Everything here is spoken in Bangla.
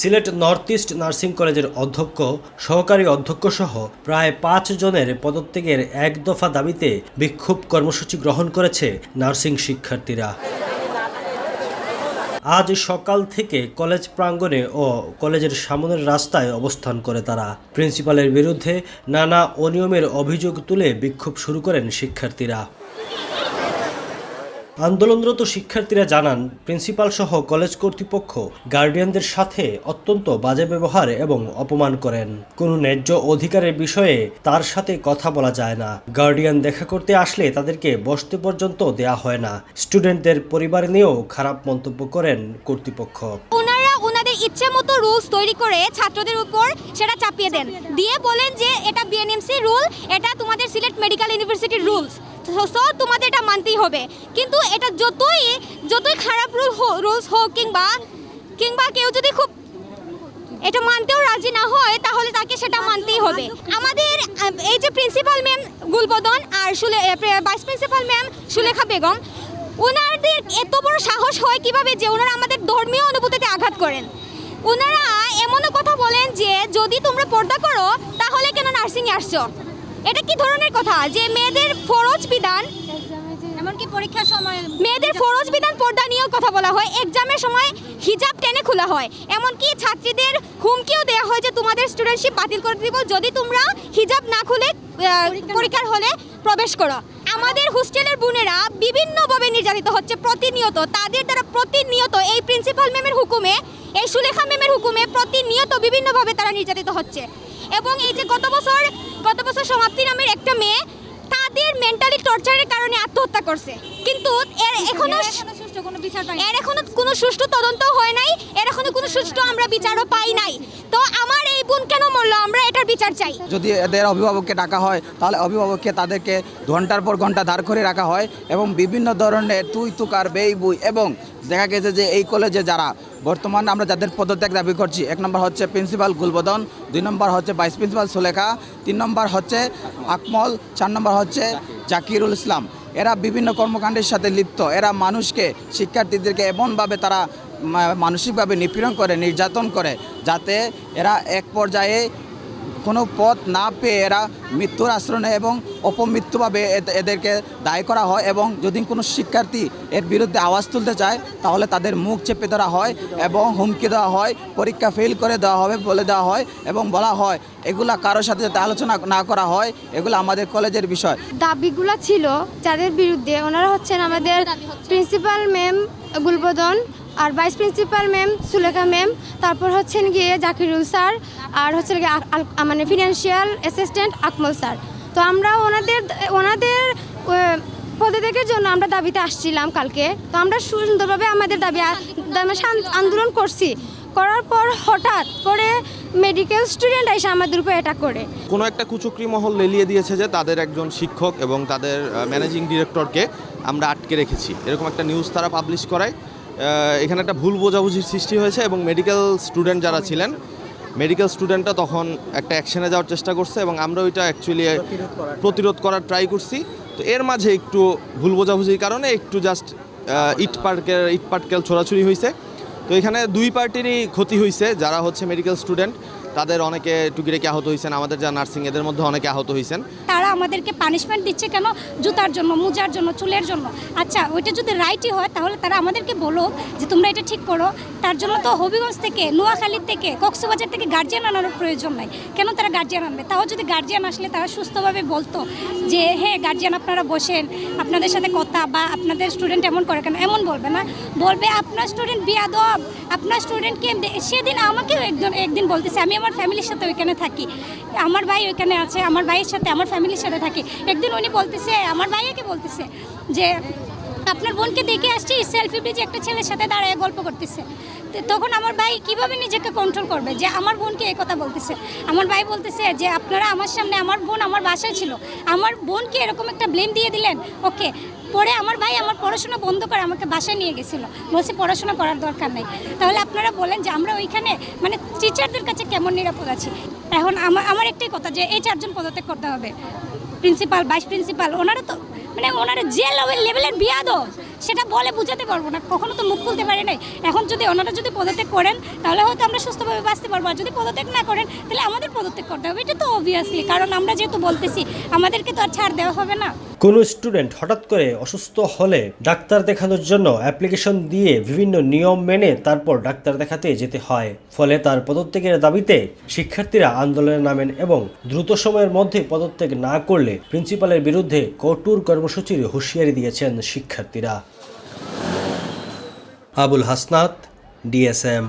সিলেট নর্থ ইস্ট নার্সিং কলেজের অধ্যক্ষ, সহকারী অধ্যক্ষ সহ প্রায় পাঁচ জনের পদত্যাগের এক দফা দাবিতে বিক্ষোভ কর্মসূচি গ্রহণ করেছে নার্সিং শিক্ষার্থীরা। আজ সকাল থেকে কলেজ প্রাঙ্গণে ও কলেজের সামনের রাস্তায় অবস্থান করে তারা। প্রিন্সিপালের বিরুদ্ধে নানা অনিয়মের অভিযোগ তুলে বিক্ষোভ শুরু করেন শিক্ষার্থীরা। আন্দোলনরত শিক্ষার্থীরা জানান, প্রিন্সিপাল সহ কলেজ কর্তৃপক্ষ গার্ডিয়ানদের সাথে অত্যন্ত বাজে ব্যবহার এবং অপমান করেন। কোনো ন্যায্য অধিকারের বিষয়ে তার সাথে কথা বলা যায় না। গার্ডিয়ান দেখা করতে আসলে তাদেরকে বসতে পর্যন্ত দেয়া হয় না। স্টুডেন্টদের পরিবার নিয়েও খারাপ মন্তব্য করেন কর্তৃপক্ষ। ইচ্ছে মতো রুলস তৈরি করে ছাত্রদের উপর সেটা চাপিয়ে দেন। দিয়ে বলেন যে, এটা বিএনএমসি রুল এটা তোমাদের সিলেট মেডিকেল ইউনিভার্সিটির রুলস সো তোমাদের এটা মানতেই হবে। কিন্তু এটা যতই যতই খারাপ রুল রুলস হোক কিংবা কিংবা কেউ যদি খুব এটা মানতেও রাজি না হয় তাহলে তাকে সেটা মানতেই হবে। আমাদের এই যে প্রিন্সিপাল ম্যাম গুলবদন আর সুলে vice principal ma'am Sulekha Begum ওনাদের এত বড় সাহস হয় কীভাবে যে ওনারা আমাদের ধর্মীয় অনুভূতিতে আঘাত করেন? ওনারা এমনও কথা বলেন যে যদি তোমরা পর্দা করো তাহলে কেন নার্সিংয়ে আসছো? এটা কি ধরনের কথা? যে মেয়েদের ফরজ বিধান? এমনকি পরীক্ষার সময় মেয়েদের ফরজ বিধান পর্দা নিয়েও কথা বলা হয়। এক্সামের সময় হিজাব টেনে খোলা হয়। এমনকি ছাত্রীদের হুমকিও দেওয়া হয় যে তোমাদের স্টুডেন্টশিপ বাতিল করে দিব। যদি তোমরা হিজাব না খুলে পরীক্ষার হলে প্রবেশ করো। আমাদের হোস্টেলের বোনেরা বিভিন্নভাবে নির্যাতিত হচ্ছে প্রতিনিয়ত। তাদের দ্বারা প্রতিনিয়ত এই প্রিন্সিপাল ম্যামের হুকুমে এই সুলেখা ম্যামের হুকুমে প্রতিনিয়ত বিভিন্নভাবে তারা নির্যাতিত হচ্ছে। এবং এই যে গত বছর গত বছর সমাপ্তি নামের একটা মেয়ে তাদের মেন্টালি টর্চারের কারণে আত্মহত্যা করছে। কিন্তু এর এখনও সুষ্ঠু কোনো বিচার এর এখনও কোনো সুষ্ঠু তদন্ত হয় নাই এর এখনও কোনো সুষ্ঠু আমরা বিচারও পাই নাই। তো আমার এই বোন কেন মরলো? আমরা এটার বিচার চাই। যদি এদের অভিভাবককে ডাকা হয় তাহলে অভিভাবককে তাদেরকে ঘণ্টার পর ঘণ্টা দাঁড় করে রাখা হয় এবং বিভিন্ন ধরনের তুই তুকার বেই বুই এবং দেখা গেছে যে এই কলেজে যারা বর্তমানে আমরা যাদের পদত্যাগ দাবি করছি, এক নম্বর হচ্ছে প্রিন্সিপাল গুলবদন, দুই নম্বর হচ্ছে ভাইস প্রিন্সিপাল সুলেখা, তিন নম্বর হচ্ছে আকমল, চার নম্বর হচ্ছে জাকিরুল ইসলাম। এরা বিভিন্ন কর্মকাণ্ডের সাথে লিপ্ত। এরা মানুষকে, শিক্ষার্থীদেরকে এমনভাবে তারা মানসিকভাবে নিপীড়ন করে, নির্যাতন করে, যাতে এরা এক পর্যায়ে কোনো পথ না পেয়ে এরা মৃত্যুর আশ্রয় নেয় এবং অপমৃত্যুভাবে এদ- এদেরকে দায়ী করা হয় এবং যদি কোনো শিক্ষার্থী এর বিরুদ্ধে আওয়াজ তুলতে চায়, তাহলে তাদের মুখ চেপে ধরা হয় এবং হুমকি দেওয়া হয়, পরীক্ষা ফেল করে দেওয়া হবে বলে দেওয়া হয় এবং বলা হয়, এগুলা কারোর সাথে যাতে আলোচনা না করা হয়, এগুলো আমাদের কলেজের বিষয়। দাবিগুলো ছিল যাদের বিরুদ্ধে ওনারা হচ্ছেন আমাদের প্রিন্সিপাল ম্যাম গুলবদন আর vice principal ma'am Sulekha ma'am. তারপর হচ্ছেন গিয়ে জাকিরুল স্যার আর হচ্ছে মানে ফিনান্সিয়াল অ্যাসিস্ট্যান্ট আকমল স্যার। তো আমরা ওনাদের ওনাদের আহ, পদত্যাগের জন্য আমরা দাবিতে আসছিলাম কালকে। তো আমরা সুন্দরভাবে আমাদের দাবি আ- আন্দোলন করছি। করার পর হঠাৎ করে মেডিকেল স্টুডেন্ট এসে আমাদের উপর অ্যাটাক করে। কোনো একটা কুচক্রি মহল লেলিয়ে দিয়েছে যে তাদের একজন শিক্ষক এবং তাদের ম্যানেজিং ডিরেক্টরকে আমরা আটকে রেখেছি। এরকম একটা নিউজ তারা পাবলিশ করায়। এখানে একটা ভুল বোঝাবুঝির সৃষ্টি হয়েছে এবং মেডিকেল স্টুডেন্ট যারা ছিলেন মেডিকেল স্টুডেন্টরা তখন একটা অ্যাকশনে যাওয়ার চেষ্টা করছে এবং আমরা ওইটা অ্যাকচুয়ালি প্রতিরোধ করার ট্রাই করছি। তো এর মাঝে একটু ভুল বোঝাবুঝির কারণে একটু জাস্ট ইট পার্কের ইট পার্কেল ছোড়াছুড়ি হয়েছে তো এখানে দুই পার্টিরই ক্ষতি হয়েছে যারা হচ্ছে মেডিকেল স্টুডেন্ট তাদের অনেকে টুকিরেকি আহত হয়েছেন, আমাদের যা নার্সিং, এদের মধ্যে অনেকে আহত হয়েছেন। তারা আমাদেরকে পানিশমেন্ট দিচ্ছে কেন? জুতার জন্য, মোজার জন্য, চুলের জন্য। আচ্ছা ওইটা যদি রাইটই হয়, তাহলে তারা আমাদেরকে বলো যে তোমরা এটা ঠিক করো। তার জন্য তো হবিগঞ্জ থেকে নোয়াখালীর থেকে, কক্সবাজার থেকে গার্জিয়ান আনার প্রয়োজন নাই। কেন তারা গার্জিয়ান আনবে? তাও যদি গার্জিয়ান আসলে তারা সুস্থভাবে বলতো যে হ্যাঁ গার্জিয়ান আপনারা বসেন, আপনাদের সাথে কথা বা আপনাদের স্টুডেন্ট এমন করে কেন? এমন বলবে না। বলবে, আপনার স্টুডেন্ট বিয়াদব আপনার স্টুডেন্টকে সেদিন আমাকেও একজন একদিন বলতেছে, আমি আমার ফ্যামিলির সাথে ওইখানে থাকি। আমার ভাই ওইখানে আছে, আমার ভাইয়ের সাথে আমার ফ্যামিলির সাথে থাকি। একদিন উনি বলতেছে, আমার ভাইয়াকে বলতেছে যে, আপনার বোনকে দেখে আসছি সেলফি ব্রিজে একটা ছেলের সাথে দাঁড়ায় গল্প করতেছে। তখন আমার ভাই কীভাবে নিজেকে কন্ট্রোল করবে? যে আমার বোনকে এই কথা বলতেছে। আমার ভাই বলতেছে যে, আপনারা আমার সামনে, আমার বোন আমার বাসায় ছিল। আমার বোনকে এরকম একটা ব্লেম দিয়ে দিলেন? ওকে পরে আমার ভাই আমার পড়াশোনা বন্ধ করে আমাকে বাসায় নিয়ে গেছিল। বলছে পড়াশোনা করার দরকার নেই। তাহলে আপনারা বলেন যে আমরা ওইখানে মানে টিচারদের কাছে কেমন নিরাপদ আছি? এখন আমার আমার একটাই কথা যে এই চারজন পদত্যাগ করতে হবে। প্রিন্সিপাল ভাইস প্রিন্সিপাল ওনারা তো মানে ওনারা যে লেভেল লেভেলের বিয়াদব। সেটা বলে বুঝাতে পারব না। কখনো তো মুখ খুলতে পারি নাই। এখন যদি ওনারা যদি পদত্যাগ করেন, তাহলে হয়তো আমরা সুস্থভাবে বাঁচতে পারব। আর যদি পদত্যাগ না করেন, তাহলে আমাদের পদত্যাগ করতে হবে। এটা তো অবভিয়াসলি কারণ আমরা যেহেতু বলতেছি, আমাদেরকে তো আর ছাড় দেওয়া হবে না। কোনো স্টুডেন্ট হঠাৎ করে অসুস্থ হলে ডাক্তার দেখানোর জন্য অ্যাপ্লিকেশন দিয়ে বিভিন্ন নিয়ম মেনে তারপর ডাক্তার দেখাতে যেতে হয়। ফলে তার পদত্যাগের দাবিতে শিক্ষার্থীরা আন্দোলনে নামেন এবং দ্রুত সময়ের মধ্যে পদত্যাগ না করলে প্রিন্সিপালের বিরুদ্ধে কঠোর কর্মসূচির হুঁশিয়ারি দিয়েছেন শিক্ষার্থীরা। আবুল হাসনাত ডিএসএম।